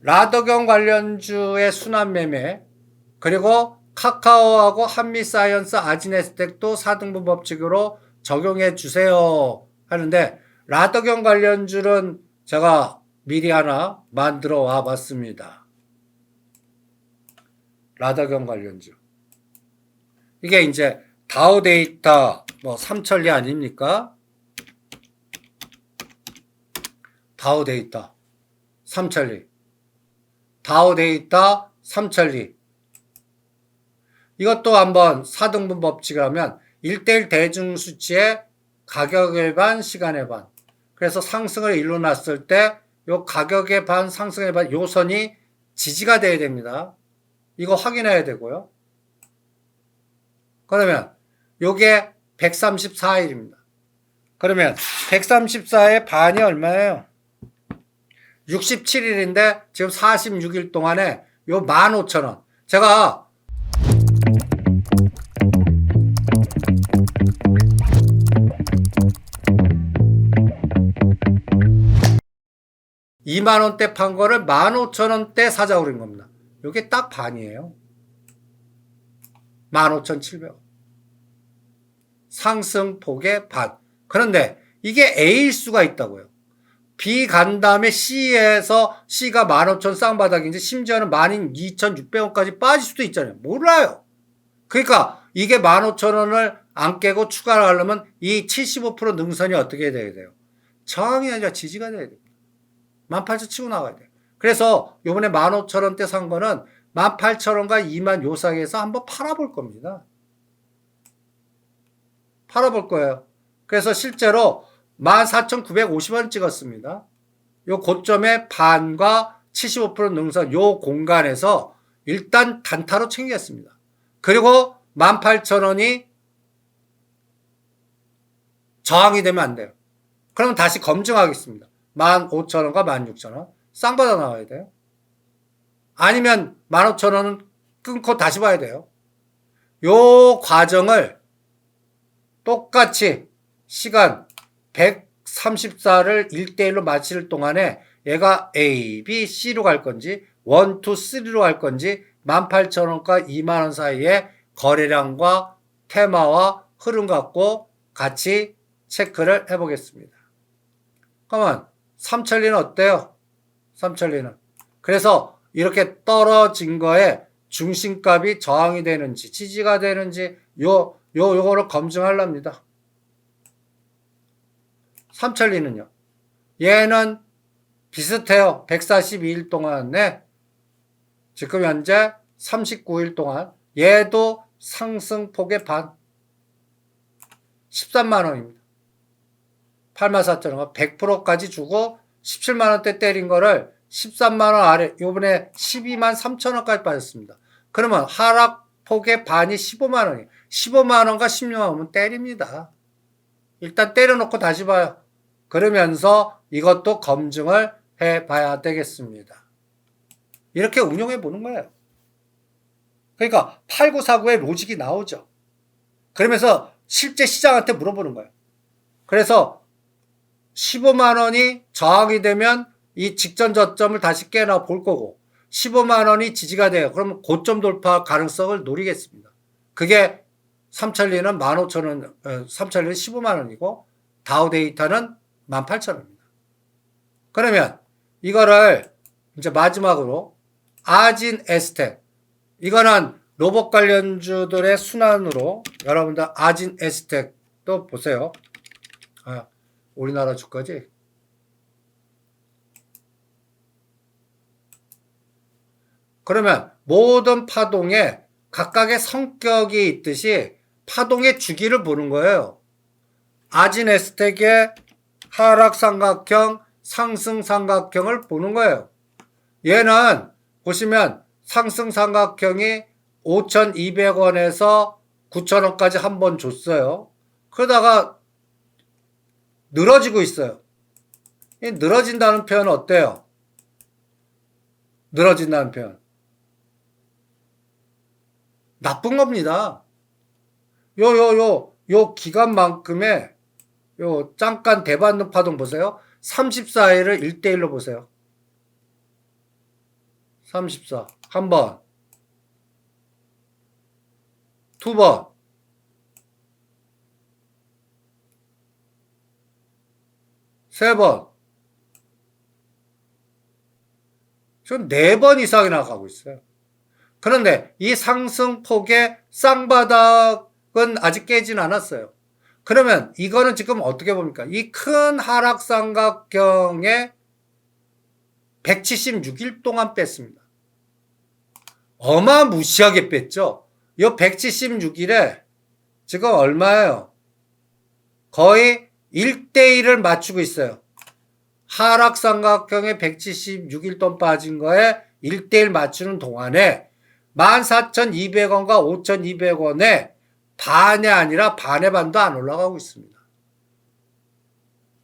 라더경 관련주의 순환 매매 그리고 카카오하고 한미사이언스 아지네스텍도 4등분 법칙으로 적용해 주세요 하는데 라더경 관련주는 제가 미리 하나 만들어 와 봤습니다. 라더경 관련주. 이게 이제 다우 데이터 뭐 삼천리 아닙니까? 다우 데이터 삼천리. 다우 데이터 삼천리. 이것도 한번 4등분 법칙을 하면 1대1 대중 수치의 가격의 반, 시간의 반. 그래서 상승을 일로 놨을 때 요 가격의 반, 상승의 반, 요 선이 지지가 돼야 됩니다. 이거 확인해야 되고요. 그러면 요게 134일입니다. 그러면 134의 반이 얼마예요? 67일인데 지금 46일 동안에 요 15,000원. 제가 2만 원대 판 거를 15,000원대 사자 그린 겁니다. 요게 딱 반이에요. 15,700원. 상승폭의 반. 그런데 이게 A일 수가 있다고요. B 간 다음에 C에서 C가 15,000 쌍바닥인지 심지어는 12,600원까지 빠질 수도 있잖아요. 몰라요. 그러니까 이게 15,000원을 안 깨고 추가를 하려면 이 75% 능선이 어떻게 돼야 돼요? 저항이 아니라 지지가 돼야 됩니다. 18,000 치고 나가야 돼요. 그래서 요번에 15,000원대 산 거는 18,000원과 2만 요 사이에서 한번 팔아볼 겁니다. 팔아볼 거예요. 그래서 실제로 14,950원 찍었습니다. 요 고점의 반과 75% 능선 요 공간에서 일단 단타로 챙겼습니다. 그리고 18,000원이 저항이 되면 안 돼요. 그러면 다시 검증하겠습니다. 15,000원과 16,000원. 쌍받아 나와야 돼요. 아니면 15,000원은 끊고 다시 봐야 돼요. 요 과정을 똑같이 시간 134를 1대1로 마칠 동안에 얘가 A, B, C로 갈 건지 1, 2, 3로 갈 건지 18,000원과 2만원 사이에 거래량과 테마와 흐름 갖고 같이 체크를 해보겠습니다. 그러면 삼천리는 어때요? 삼천리는. 그래서 이렇게 떨어진 거에 중심값이 저항이 되는지 지지가 되는지 요, 요, 요거를 검증하랍니다. 삼천리는요. 얘는 비슷해요. 142일 동안에 지금 현재 39일 동안 얘도 상승폭의 반 13만 원입니다. 8만 4천 원 100%까지 주고 17만 원대 때린 거를 13만 원 아래 요번에 12만 3천 원까지 빠졌습니다. 그러면 하락폭의 반이 15만 원이에요. 15만 원과 16만 원은 때립니다. 일단 때려놓고 다시 봐요. 그러면서 이것도 검증을 해 봐야 되겠습니다. 이렇게 운용해 보는 거예요. 그러니까 8949의 로직이 나오죠. 그러면서 실제 시장한테 물어보는 거예요. 그래서 15만 원이 저항이 되면 이 직전 저점을 다시 깨나 볼 거고 15만 원이 지지가 돼요. 그러면 고점 돌파 가능성을 노리겠습니다. 그게 삼천리는 15,000원, 어, 삼천리는 15만 원이고 다우 데이터는 18,000원입니다. 그러면 이거를 이제 마지막으로 아진 에스텍 이거는 로봇 관련주들의 순환으로 여러분들 아진 에스텍도 보세요. 아, 우리나라 주까지. 그러면 모든 파동에 각각의 성격이 있듯이 파동의 주기를 보는 거예요. 아진 에스텍의 하락 삼각형, 상승 삼각형을 보는 거예요. 얘는 보시면 상승 삼각형이 5,200원에서 9,000원까지 한 번 줬어요. 그러다가 늘어지고 있어요. 이 늘어진다는 표현은 어때요? 늘어진다는 표현. 나쁜 겁니다. 요, 요, 요, 요 기간만큼의 요 잠깐 대받는 파동 보세요. 34일을 1대1로 보세요. 34. 한 번. 두 번. 세 번. 지금 네번 이상이나 가고 있어요. 그런데 이 상승폭의 쌍바닥은 아직 깨진 않았어요. 그러면 이거는 지금 어떻게 봅니까? 이 큰 하락 삼각형에 176일 동안 뺐습니다. 어마무시하게 뺐죠? 이 176일에 지금 얼마예요? 거의 1대1을 맞추고 있어요. 하락 삼각형에 176일 돈 빠진 거에 1대1 맞추는 동안에 14,200원과 5,200원에 반이 아니라 반의 반도 안 올라가고 있습니다.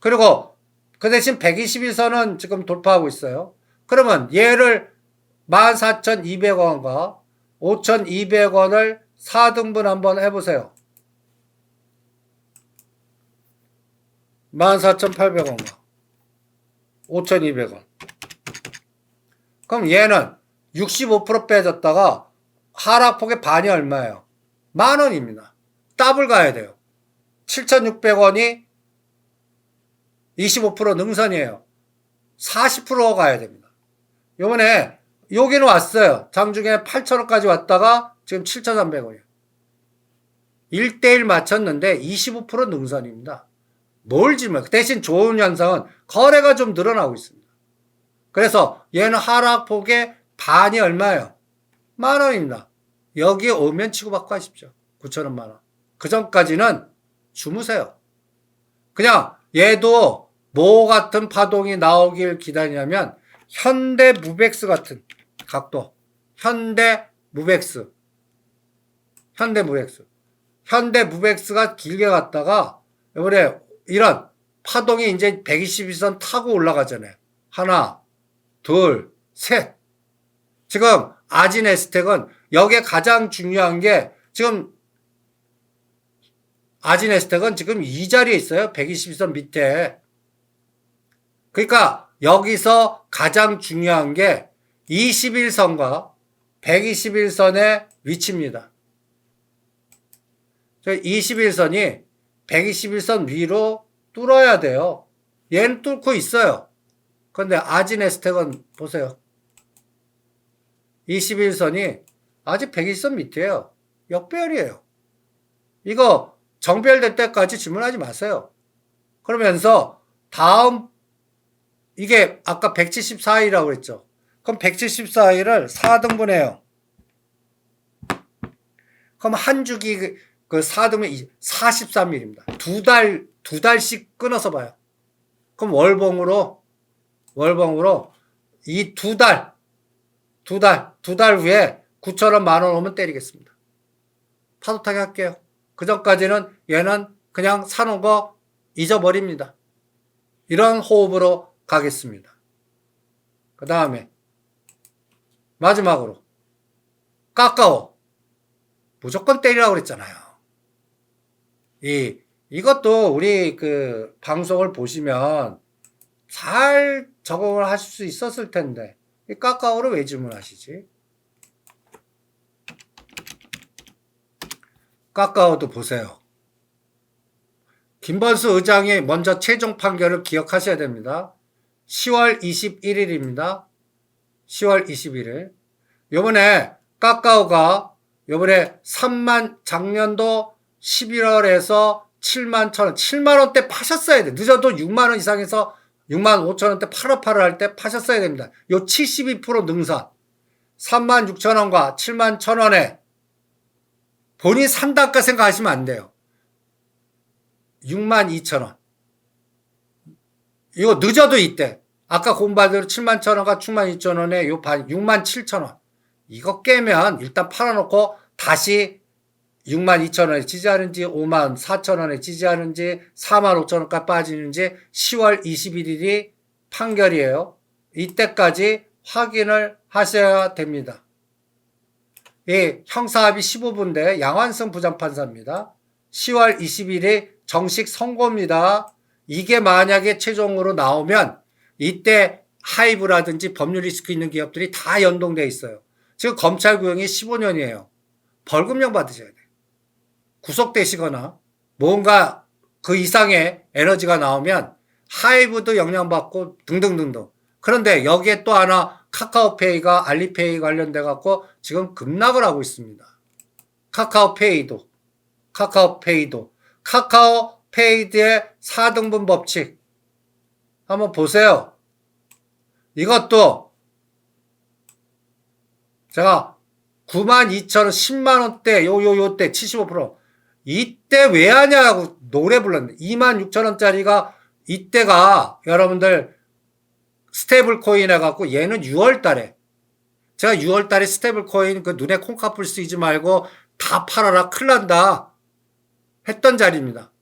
그리고 그 대신 121선은 지금 돌파하고 있어요. 그러면 얘를 14,200원과 5,200원을 4등분 한번 해보세요. 14,800원과 5,200원. 그럼 얘는 65% 빼졌다가 하락폭의 반이 얼마예요? 만 원입니다. 더블 가야 돼요. 7,600원이 25% 능선이에요. 40% 가야 됩니다. 요번에 여기는 왔어요. 장중에 8,000원까지 왔다가 지금 7,300원이에요. 1대1 맞췄는데 25% 능선입니다. 뭘 질문? 대신 좋은 현상은 거래가 좀 늘어나고 있습니다. 그래서 얘는 하락폭의 반이 얼마예요? 만 원입니다. 여기 오면 치고받고 하십시오. 9천원 만 원. 그 전까지는 주무세요. 그냥 얘도 뭐 같은 파동이 나오길 기다리냐면 현대 무백스 같은 각도. 현대 무백스. 현대 무백스. 현대 무백스가 길게 갔다가 이번에 이런 파동이 이제 122선 타고 올라가잖아요. 하나, 둘, 셋. 지금 아진에스텍은 여기에 가장 중요한 게 지금 아진에스텍은 지금 이 자리에 있어요. 122선 밑에. 그러니까 여기서 가장 중요한 게 21선과 121선의 위치입니다. 21선이 121선 위로 뚫어야 돼요. 얘는 뚫고 있어요. 근데 아진에스텍은 보세요. 21선이 아직 120선 밑이에요. 역배열이에요. 이거 정배열될 때까지 질문하지 마세요. 그러면서 다음 이게 아까 174일이라고 그랬죠. 그럼 174일을 4등분해요. 그럼 한 주기 그- 그 4등분 43일입니다. 두 달, 두 달씩 끊어서 봐요. 그럼 월봉으로, 월봉으로 이 두 달, 두 달, 두 달 후에 9천원, 만원 오면 때리겠습니다. 파도 타기 할게요. 그 전까지는 얘는 그냥 사놓은 거 잊어버립니다. 이런 호흡으로 가겠습니다. 그 다음에, 마지막으로, 까까오. 무조건 때리라고 그랬잖아요. 이, 이것도 우리 그 방송을 보시면 잘 적응을 하실 수 있었을 텐데, 이 까까오를 왜 질문하시지? 까까오도 보세요. 김범수 의장이 먼저 최종 판결을 기억하셔야 됩니다. 10월 21일입니다. 10월 21일. 요번에 까까오가 요번에 3만 작년도 11월에서 7만 천 원, 7만 원대 파셨어야 돼. 늦어도 6만 원 이상에서 6만 5천 원대 팔아팔아 할때 파셨어야 됩니다. 요 72% 능선. 3만 6천 원과 7만 천 원에 본인 산다까 생각하시면 안 돼요. 6만 2천 원. 이거 늦어도 이때. 아까 공부하대로 7만 천 원과 7만 2천 원에 요 반, 6만 7천 원. 이거 깨면 일단 팔아놓고 다시 6만 2천 원에 지지하는지 5만 4천 원에 지지하는지 4만 5천 원까지 빠지는지 10월 21일이 판결이에요. 이때까지 확인을 하셔야 됩니다. 이 형사합의 15분대 양환승 부장판사입니다. 10월 20일이 정식 선고입니다. 이게 만약에 최종으로 나오면 이때 하이브라든지 법률 리스크 있는 기업들이 다 연동돼 있어요. 지금 검찰 구형이 15년이에요. 벌금형 받으셔야 돼요. 구속되시거나 뭔가 그 이상의 에너지가 나오면 하이브도 영향받고 등등등등. 그런데 여기에 또 하나 카카오페이가 알리페이 관련돼 갖고 지금 급락을 하고 있습니다. 카카오페이도 카카오페이도 카카오페이드의 4등분 법칙 한번 보세요. 이것도 제가 92,000원, 10만 원대, 요, 요, 요 때, 75%. 이때 왜 하냐고 노래 불렀는데, 26,000원짜리가, 이때가 여러분들 스테이블 코인 해갖고 얘는 6월 달에, 제가 6월 달에 스테이블 코인 그 눈에 콩카풀 쓰이지 말고 다 팔아라, 큰일 난다. 했던 자리입니다.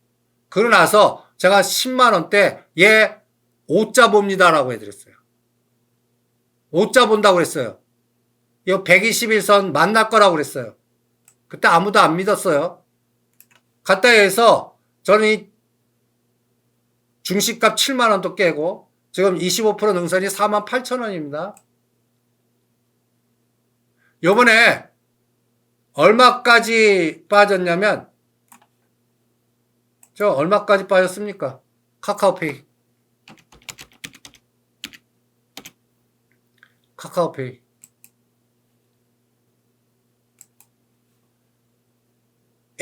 그러고 나서 제가 10만원대 얘 5자 봅니다라고 해드렸어요. 5자 본다고 그랬어요. 이 121선 만날 거라고 그랬어요. 그때 아무도 안 믿었어요. 갔다 해서 저는 이 중시값 7만 원도 깨고 지금 25% 능선이 4만 8천 원입니다. 요번에 얼마까지 빠졌냐면 저 얼마까지 빠졌습니까? 카카오페이. 카카오페이.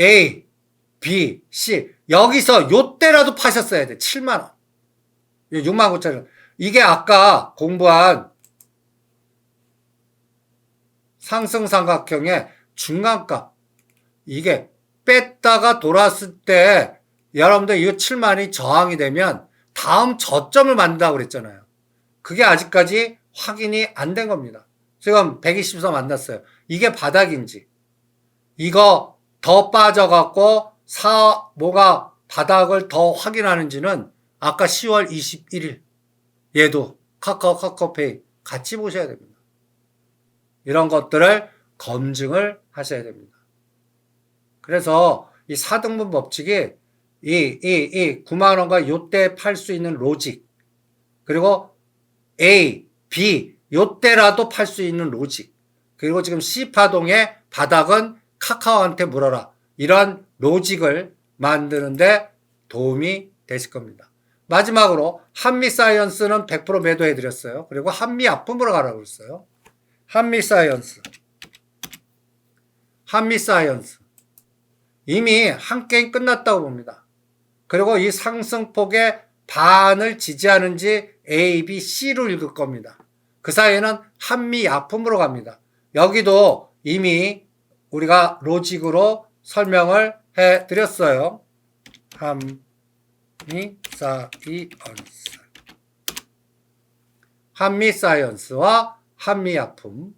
A, B, C. 여기서 요때라도 파셨어야 돼. 7만 원. 6만 9천 원. 이게 아까 공부한 상승삼각형의 중간값. 이게 뺐다가 돌았을 때 여러분들 이거 7만이 저항이 되면 다음 저점을 만든다고 그랬잖아요. 그게 아직까지 확인이 안 된 겁니다. 지금 120선 만났어요. 이게 바닥인지. 이거 더 빠져갖고 사, 뭐가 바닥을 더 확인하는지는 아까 10월 21일 얘도 카카오 카카오페이 같이 보셔야 됩니다. 이런 것들을 검증을 하셔야 됩니다. 그래서 이 4등분 법칙이 이, 이, 이 9만 원과 요때 팔 수 있는 로직, 그리고 A, B, 요때라도 팔 수 있는 로직, 그리고 지금 C파동의 바닥은 카카오한테 물어라. 이런 로직을 만드는데 도움이 되실 겁니다. 마지막으로 한미 사이언스는 100% 매도해 드렸어요. 그리고 한미 아픔으로 가라고 했어요. 한미 사이언스. 한미 사이언스. 이미 한 게임 끝났다고 봅니다. 그리고 이 상승폭의 반을 지지하는지 A, B, C로 읽을 겁니다. 그 사이에는 한미 아픔으로 갑니다. 여기도 이미 우리가 로직으로 설명을 해 드렸어요. 한미 사이언스. 한미 사이언스와 한미 아픔.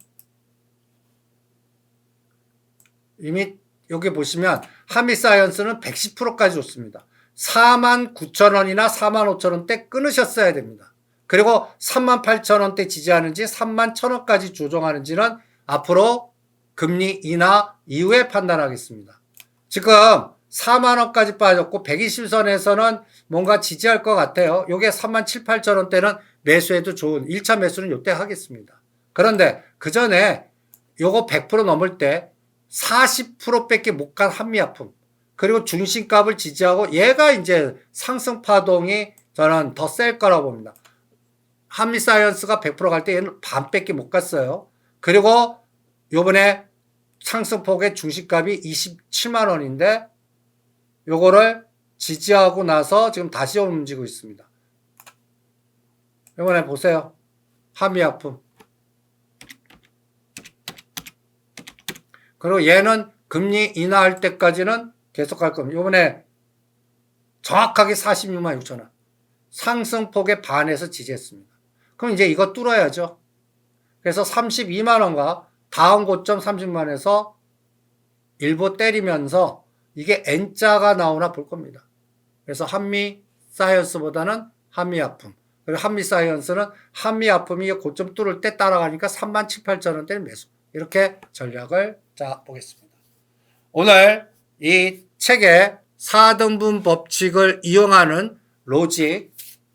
이미 여기 보시면 한미 사이언스는 110%까지 좋습니다. 4만 9천 원이나 4만 5천 원대 끊으셨어야 됩니다. 그리고 3만 8천 원대 지지하는지 3만 1천 원까지 조정하는지는 앞으로 금리 인하 이후에 판단하겠습니다. 지금 4만 원까지 빠졌고 120선에서는 뭔가 지지할 것 같아요. 요게 3만 7, 8천 원대는 매수해도 좋은 1차 매수는 요때 하겠습니다. 그런데 그 전에 요거 100% 넘을 때 40%밖에 못 간 한미아품 그리고 중심값을 지지하고 얘가 이제 상승 파동이 저는 더 셀 거라고 봅니다. 한미사이언스가 100%갈 때 얘는 반밖에 못 갔어요. 그리고 요번에 상승폭의 중심값이 27만 원인데 요거를 지지하고 나서 지금 다시 움직이고 있습니다. 이번에 보세요. 한미아품. 그리고 얘는 금리 인하할 때까지는 계속 갈 겁니다. 이번에 정확하게 46만 6천 원. 상승폭의 반에서 지지했습니다. 그럼 이제 이거 뚫어야죠. 그래서 32만 원과 다음 고점 30만에서 일부 때리면서 이게 N자가 나오나 볼 겁니다. 그래서 한미 사이언스보다는 한미 아픔. 그리고 한미 사이언스는 한미 아픔이 고점 뚫을 때 따라가니까 3만 7, 8천 원대는 매수. 이렇게 전략을 자 보겠습니다. 오늘 이 책의 4등분 법칙을 이용하는 로직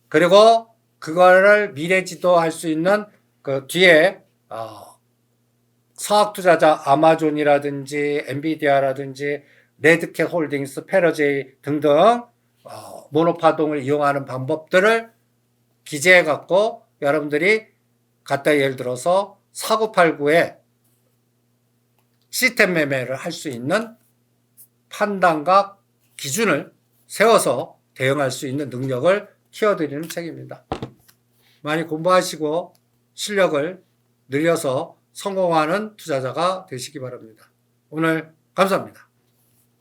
그리고 그거를 미래 지도할 수 있는 그 뒤에 어, 서학 투자자 아마존이라든지 엔비디아라든지 레드캣 홀딩스, 페러제이 등등 어, 모노파동을 이용하는 방법들을 기재해 갖고 여러분들이 갖다 예를 들어서 사고 팔구에 시스템 매매를 할 수 있는 판단과 기준을 세워서 대응할 수 있는 능력을 키워드리는 책입니다. 많이 공부하시고 실력을 늘려서 성공하는 투자자가 되시기 바랍니다. 오늘 감사합니다.